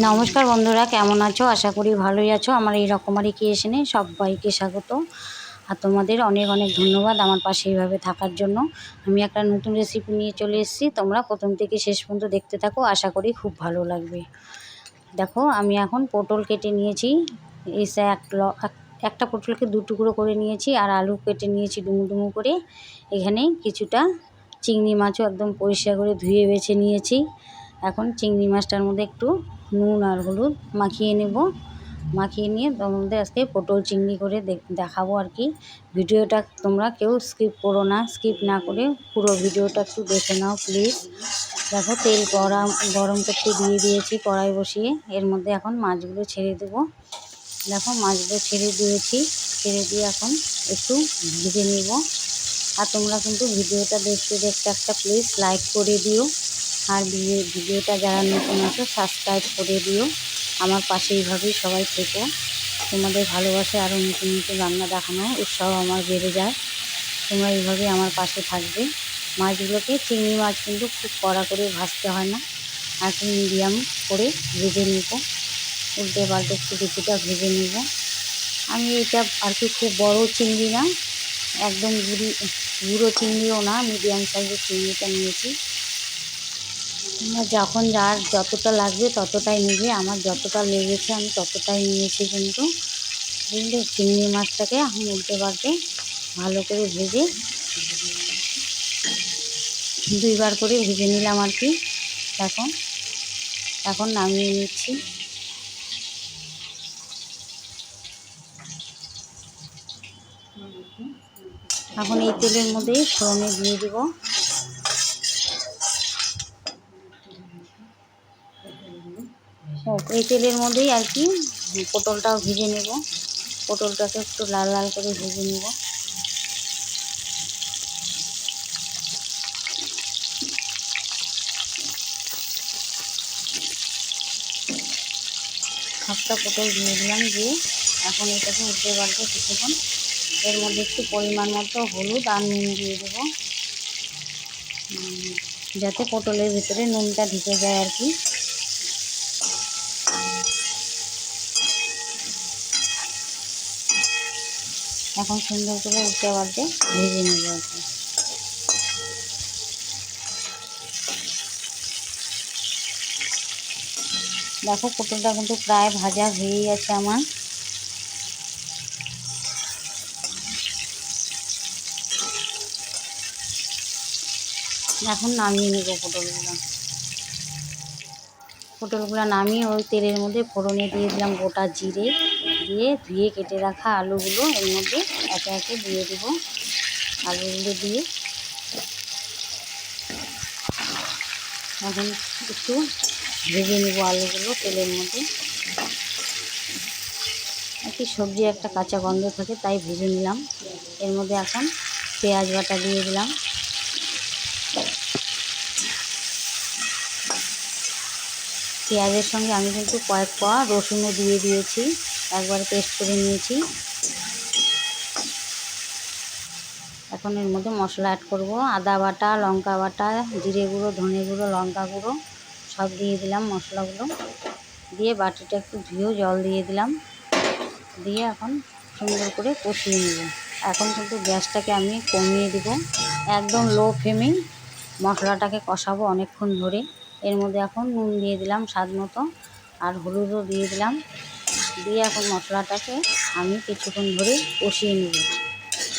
নমস্কার বন্ধুরা, কেমন আছো? আশা করি ভালোই আছো। আমার এই রকমারি ক্রিয়েশনে সবাইকে স্বাগত। আর তোমাদের অনেক অনেক ধন্যবাদ আমার পাশে এইভাবে থাকার জন্য। আমি একটা নতুন রেসিপি নিয়ে চলে এসেছি। তোমরা প্রথম থেকে শেষ পর্যন্ত দেখতে থাকো। আশা করি খুব ভালো লাগবে। দেখো, আমি এখন পটল কেটে নিয়েছি। ল- এক- একটা পটলকে দু টুকরো করে নিয়েছি আর আলু কেটে নিয়েছি ডুমু ডুমু করে। এখানে কিছুটা চিংড়ি মাছও একদম পরিষ্কার করে ধুয়ে বেছে নিয়েছি। এখন চিংড়ি মাছটার মধ্যে একটু নুন আর হলুদ মাখিয়ে নেব। মাখিয়ে নিয়ে তোমাদের আজকে পটল চিংড়ি করে দেখ- দেখাবো আর কি। ভিডিওটা তোমরা কেউ স্কিপ করো না স্কিপ না করে পুরো ভিডিওটা একটু দেখে নাও প্লিজ দেখো তেল গরম গরম করতে দিয়ে দিয়েছি কড়াই বসিয়ে। এর মধ্যে এখন মাছগুলো ছেড়ে দেবো। দেখো মাছগুলো ছেড়ে দিয়েছি। ছেড়ে দিয়ে এখন একটু ভেজে নেব। আর তোমরা কিন্তু ভিডিওটা দেখতে দেখতে একটা প্লিজ লাইক করে দিও। আর ভিডিও- ভিডিওটা যারা নতুন আছো সাবস্ক্রাইব করে দিও। আমার পাশে এইভাবেই সবাই থেকো। তোমাদের ভালোবাসে আরও নতুন নতুন রান্না দেখানো, উৎসাহ আমার বেড়ে যায়। তোমরা এইভাবে আমার পাশে থাকবে। মাছগুলোকে চিংড়ি মাছ কিন্তু খুব কড়া করে ভাজতে হয় না। আর মিডিয়াম করে ভেজে নেব। উল্টে পাল্টে একটু কিছুটা ভেজে নেব। আমি এটা আর কি খুব বড় চিংড়ি না, একদম গুড়ি, গুঁড়ো চিংড়িও না, মিডিয়াম সাইজের চিংড়িটা নিয়েছি। যখন যার যতটা লাগবে ততটাই নেবে, আমার যতটা লেগেছে আমি ততটাই নিয়েছি কিন্তু। বুঝলে? চিংড়ি মাছটাকে এখন উল্টে পাল্টে ভালো করে ভেজে দুইবার করে ভেজে নিলাম আর কি। এখন এখন নামিয়ে নিচ্ছি। এখন এই তেলের মধ্যেই ফোড়নে দিয়ে দিব। এই তেলের মধ্যেই আর কি, পটলটাও ভেজে নেব। পটলটাকে একটু লাল লাল করে ভেজে নেব। সাতটা পটল দিয়ে দিলাম দিয়ে এখন এটাকে উল্টে পাল্টে কিছুক্ষণ। এর মধ্যে একটু পরিমাণ মতো হলুদ আর নুন দিয়ে দেবো। যাতে পটলের ভিতরে নুনটা ঢুকে যায় আর কি। এখন সুন্দর করে উল্টে পাল্টে ভেজে নেব আর দেখো পটলটা কিন্তু প্রায় ভাজা হয়েই গেছে আমার। এখন নামিয়ে নেব পটলগুলো। পটলগুলো নামিয়ে ওই তেলের মধ্যে ফোড়নে দিয়ে দিলাম গোটা জিরে। দিয়ে ধুয়ে কেটে রাখা আলুগুলো এর মধ্যে একে একে দিয়ে দেবো আলুগুলো দিয়ে। এখন একটু ভেজে নেব আলুগুলো তেলের মধ্যে। একটি সবজি একটা কাঁচা গন্ধ থাকে, তাই ভেজে নিলাম। এর মধ্যে এখন পেঁয়াজ বাটা দিয়ে দিলাম। পেঁয়াজের সঙ্গে আমি কিন্তু কয়েক কোয়া রসুনও দিয়ে দিয়েছি। একবার পেস্ট করে নিয়েছি। এখন এর মধ্যে মশলা অ্যাড করব। আদা বাটা, লঙ্কা বাটা, জিরে গুঁড়ো, ধনে গুঁড়ো, লঙ্কা গুঁড়ো, সব দিয়ে দিলাম মশলাগুলো। দিয়ে বাটিটা একটু ধুয়েও জল দিয়ে দিলাম। দিয়ে এখন সুন্দর করে কষিয়ে নেব। এখন কিন্তু গ্যাসটাকে আমি কমিয়ে দেব। একদম লো ফ্লেমেই মশলাটাকে কষাবো অনেকক্ষণ ধরে। এর মধ্যে এখন নুন দিয়ে দিলাম স্বাদ মতো। আর হলুদও দিয়ে দিলাম। দিয়ে এখন মশলাটাকে আমি কিছুক্ষণ ধরে কষিয়ে নেব।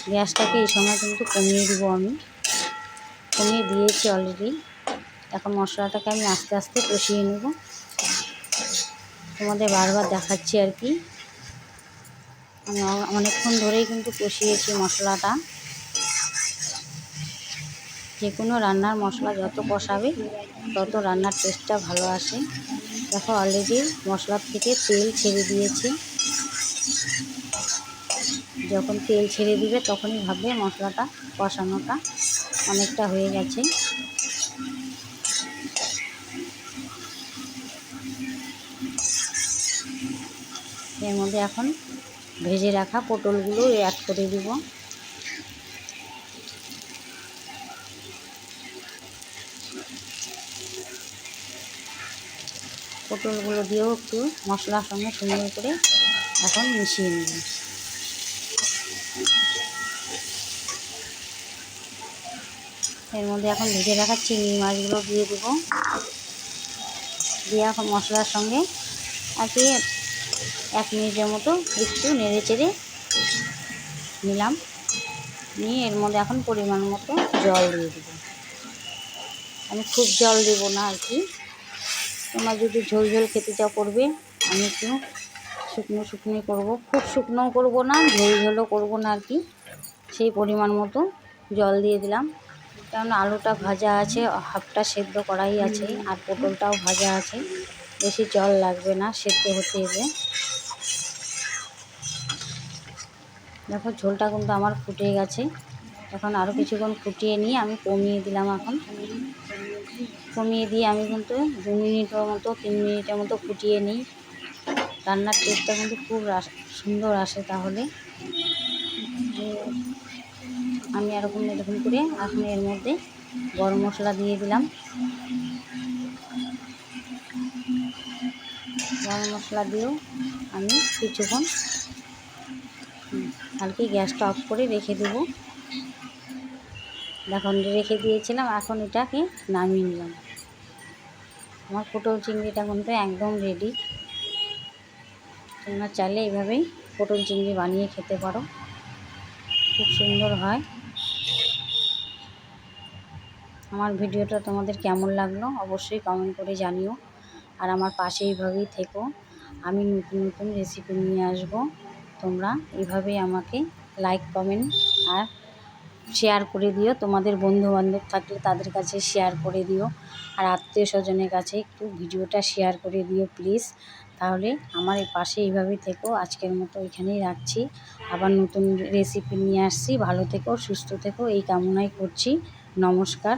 গ্যাসটাকে এই সময় কিন্তু কমিয়ে দেব আমি। কমিয়ে দিয়েছি অলরেডি এখন মশলাটাকে আমি আস্তে আস্তে কষিয়ে নেব। তোমাদের বারবার দেখাচ্ছি আর কি। আমি অনেকক্ষণ ধরেই কিন্তু কষিয়েছি মশলাটা। যে কোনো রান্নার মশলা যত কষাবে, তত রান্নার টেস্টটা ভালো আসে। দেখো অলরেডি মশলার থেকে তেল ছেড়ে দিয়েছি। যখন তেল ছেড়ে দিবে তখনই ভাববে মশলাটা কষানোটা অনেকটা হয়ে গেছে। এর মধ্যে এখন ভেজে রাখা পটলগুলো অ্যাড করে দিব। পটলগুলো দিয়েও একটু মশলার সঙ্গে সুন্দর করে এখন মিশিয়ে নেব। এর মধ্যে এখন ভেজে রাখা চিংড়ি মাছগুলো দিয়ে দেবো। দিয়ে এখন মশলার সঙ্গে আর কি এক মিনিটের মতো একটু নেড়ে চেড়ে নিলাম। নিয়ে এর মধ্যে এখন পরিমাণ মতো জল দিয়ে দেবো। আমি খুব জল দেব না আর কি। তোমরা যদি ঝোল ঝোল খেতে চাও করবে, আমি একটু শুকনো শুকনোই করব। খুব শুকনোও করব না, ঝোল ঝোলও করব না আর কি। সেই পরিমাণ মতো জল দিয়ে দিলাম। কারণ আলুটা ভাজা আছে, হাফটা সেদ্ধ করাই আছে, আর পটলটাও ভাজা আছে। বেশি জল লাগবে না, সেদ্ধ হতে হবে। দেখো, ঝোলটা কিন্তু আমার ফুটে গেছে। এখন আরও কিছুক্ষণ ফুটিয়ে নিয়ে আমি কমিয়ে দিলাম এখন। কমিয়ে দিয়ে আমি কিন্তু দু মিনিটের মতো, তিন মিনিটের মতো ফুটিয়ে নিই। রান্নার টেস্টটা কিন্তু খুব সুন্দর আসে তাহলে। আমি এরকম এরকম করে এখন এর মধ্যে গরম মশলা দিয়ে দিলাম। গরম মশলা দিয়েও আমি কিছুক্ষণ হালকি গ্যাসটা অফ করে রেখে দেবো। এখন রেখে দিয়েছিলাম, এখন এটাকে নামিয়ে নিলাম। আমার পটল চিংড়িটা কিন্তু একদম রেডি তোমরা চাইলে এইভাবেই পটল চিংড়ি বানিয়ে খেতে পারো। খুব সুন্দর হয়। আমার ভিডিওটা তোমাদের কেমন লাগল অবশ্যই কমেন্ট করে জানিও। আর আমার পাশে এইভাবেই থেকো। আমি নতুন নতুন রেসিপি নিয়ে আসব। তোমরা এইভাবেই আমাকে লাইক কমেন্ট আর শেয়ার করে দিও। তোমাদের বন্ধুবান্ধব থাকলে তাদের কাছে শেয়ার করে দিও। আর আত্মীয় স্বজনের কাছে একটু ভিডিওটা শেয়ার করে দিও প্লিজ তাহলে আমার এই পাশে এইভাবেই থেকো। আজকের মতো এখানেই রাখছি। আবার নতুন রেসিপি নিয়ে আসছি। ভালো থেকো, সুস্থ থেকো। এই কামনাই করছি। নমস্কার।